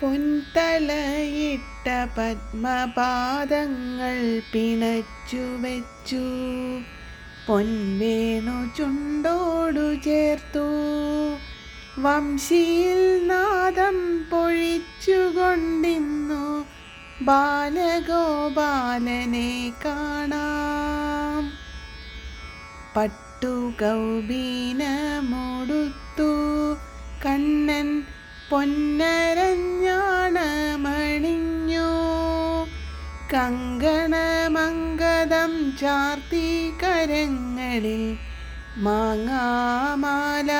പൊൻതലയിട്ട പത്മപാദങ്ങൾ പിണച്ചു വെച്ചു. പൊൻവേണു ചുണ്ടോടു ചേർത്തു. വംശിയിൽ നാദം പൊഴിച്ചുകൊണ്ടിന്നു ബാലഗോപാലനെ കാണാം. പട്ടു കൗബീനമൊടുത്തു കണ്ണൻ പൊന്നരഞ്ഞാണമണിഞ്ഞു കങ്കണമംഗതം ചാർത്തി കരങ്ങളിൽ മാങ്ങാമാല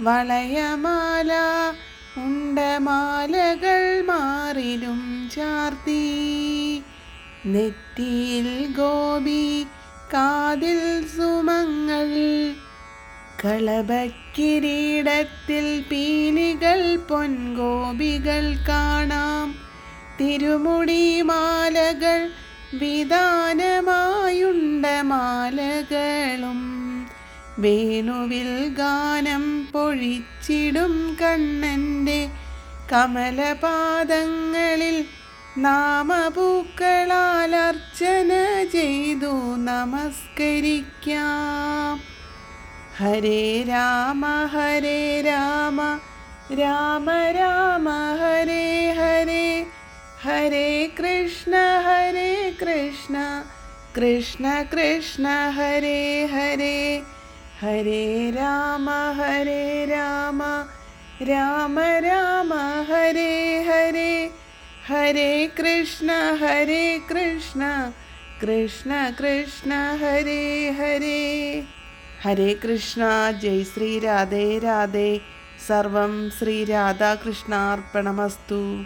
വളയമാല ഉണ്ടമാലകൾ മാറിലും ചാർത്തി. നെറ്റിയിൽ ഗോപി കാതിൽ സുമങ്ങൾ കളഭക്കിരീടത്തിൽ പീലികൾ പൊൻഗോപികൾ കാണാം. തിരുമുടി മാലകൾ വിധാനമായുണ്ട മാലകളും. വേണുവിൽ ഗാനം പൊഴിച്ചിടും കണ്ണന്റെ കമലപാദങ്ങളിൽ നാമപൂക്കളാൽ അർച്ചന ചെയ്തു നമസ്കരിക്കാം. ഹരേ രാമ ഹരേ രാമ രാമ രാമ ഹരേ ഹരേ കൃഷ്ണ ഹരേ കൃഷ്ണ. കൃഷ്ണ കൃഷ്ണ ഹരേ ഹരേ. ഹരേ രാമ ഹരേ രാമ. രാമ രാമ ഹരേ ഹരേ. ഹരേ കൃഷ്ണ ഹരേ കൃഷ്ണ. കൃഷ്ണ കൃഷ്ണ ഹരേ ഹരേ. ഹരേ കൃഷ്ണ ജയ് ശ്രീ രാധേ രാധേ. സർവം ശ്രീ രാധാകൃഷ്ണാർപ്പണമസ്തു.